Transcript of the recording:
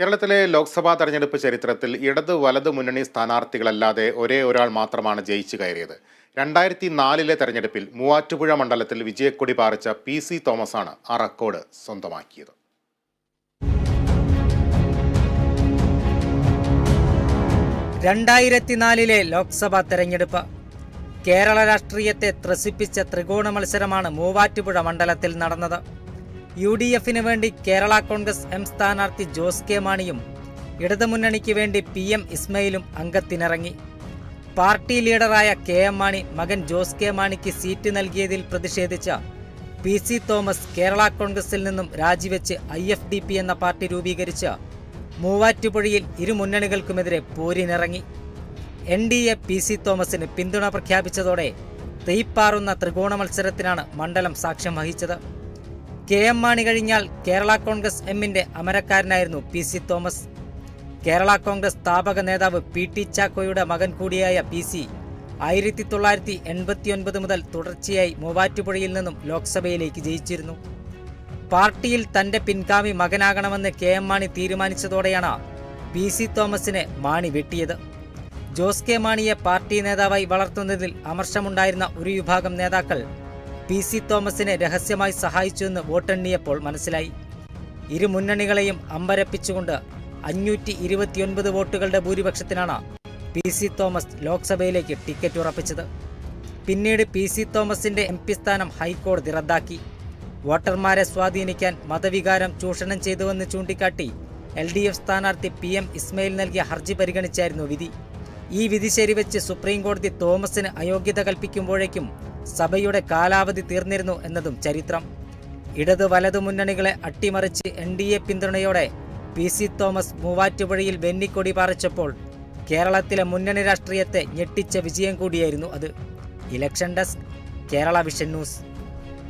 കേരളത്തിലെ ലോക്സഭാ തെരഞ്ഞെടുപ്പ് ചരിത്രത്തിൽ ഇടത് വലത് മുന്നണി സ്ഥാനാർത്ഥികളല്ലാതെ ഒരേ ഒരാൾ മാത്രമാണ് ജയിച്ചു കയറിയത്. രണ്ടായിരത്തി നാലിലെ തെരഞ്ഞെടുപ്പിൽ മൂവാറ്റുപുഴ മണ്ഡലത്തിൽ വിജയക്കൊടി പാറിച്ച പി സി തോമസാണ് ആ റെക്കോർഡ് സ്വന്തമാക്കിയത്. രണ്ടായിരത്തി നാലിലെ ലോക്സഭാ തെരഞ്ഞെടുപ്പ് കേരള രാഷ്ട്രീയത്തെ ത്രസിപ്പിച്ച ത്രികോണ മത്സരമാണ് മൂവാറ്റുപുഴ മണ്ഡലത്തിൽ നടന്നത്. യു ഡി എഫിന് വേണ്ടി കേരള കോൺഗ്രസ് എം സ്ഥാനാർത്ഥി ജോസ് കെ മാണിയും ഇടതുമുന്നണിക്ക് വേണ്ടി പി എം ഇസ്മയിലും അംഗത്തിനിറങ്ങി. പാർട്ടി ലീഡറായ കെ എം മാണി മകൻ ജോസ് കെ മാണിക്ക് സീറ്റ് നൽകിയതിൽ പ്രതിഷേധിച്ച പി സി തോമസ് കേരള കോൺഗ്രസിൽ നിന്നും രാജിവെച്ച് ഐ എഫ് ഡി പി എന്ന പാർട്ടി രൂപീകരിച്ച മൂവാറ്റുപുഴയിൽ ഇരു മുന്നണികൾക്കുമെതിരെ പോരിനിറങ്ങി. N D A P C തോമസിന് പിന്തുണ പ്രഖ്യാപിച്ചതോടെ തെയ്പ്പാറുന്ന ത്രികോണ മത്സരത്തിനാണ് മണ്ഡലം സാക്ഷ്യം വഹിച്ചത്. കെ എം മാണി കഴിഞ്ഞാൽ കേരള കോൺഗ്രസ് എമ്മിന്റെ അമരക്കാരനായിരുന്നു പി സി തോമസ്. കേരള കോൺഗ്രസ് സ്ഥാപക നേതാവ് പി ടി ചാക്കോയുടെ മകൻ കൂടിയായ പി സി ആയിരത്തി തൊള്ളായിരത്തി എൺപത്തിയൊൻപത് മുതൽ തുടർച്ചയായി മൂവാറ്റുപുഴയിൽ നിന്നും ലോക്സഭയിലേക്ക് ജയിച്ചിരുന്നു. പാർട്ടിയിൽ തന്റെ പിൻഗാമി മകനാകണമെന്ന് കെ എം മാണി തീരുമാനിച്ചതോടെയാണ് പി സി തോമസിനെ മാണി വെട്ടിയത്. ജോസ് കെ മാണിയെ പാർട്ടി നേതാവായി വളർത്തുന്നതിൽ അമർഷമുണ്ടായിരുന്ന ഒരു വിഭാഗം നേതാക്കൾ പി സി തോമസിനെ രഹസ്യമായി സഹായിച്ചുവെന്ന് വോട്ടെണ്ണിയപ്പോൾ മനസ്സിലായി. ഇരു മുന്നണികളെയും അമ്പരപ്പിച്ചുകൊണ്ട് അഞ്ഞൂറ്റി ഇരുപത്തിയൊൻപത് വോട്ടുകളുടെ ഭൂരിപക്ഷത്തിനാണ് പി സി തോമസ് ലോക്സഭയിലേക്ക് ടിക്കറ്റ് ഉറപ്പിച്ചത്. പിന്നീട് പി സി തോമസിന്റെ എം പി സ്ഥാനം ഹൈക്കോടതി റദ്ദാക്കി. വോട്ടർമാരെ സ്വാധീനിക്കാൻ മതവികാരം ചൂഷണം ചെയ്തുവെന്ന് ചൂണ്ടിക്കാട്ടി എൽ ഡി എഫ് സ്ഥാനാർത്ഥി പി എം ഇസ്മയിൽ നൽകിയ ഹർജി പരിഗണിച്ചായിരുന്നു വിധി. ഈ വിധി ശരിവെച്ച് സുപ്രീം കോടതി തോമസിന് അയോഗ്യത കൽപ്പിക്കുമ്പോഴേക്കും സഭയുടെ കാലാവധി തീർന്നിരുന്നു എന്നതും ചരിത്രം. ഇടതു വലതു മുന്നണികളെ അട്ടിമറിച്ച് എൻ ഡി എ പിന്തുണയോടെ പി സി തോമസ് മൂവാറ്റുപുഴയിൽ വെന്നിക്കൊടി പാറിച്ചപ്പോൾ കേരളത്തിലെ മുന്നണി രാഷ്ട്രീയത്തെ ഞെട്ടിച്ച വിജയം കൂടിയായിരുന്നു അത്. Election desk Kerala Vision News.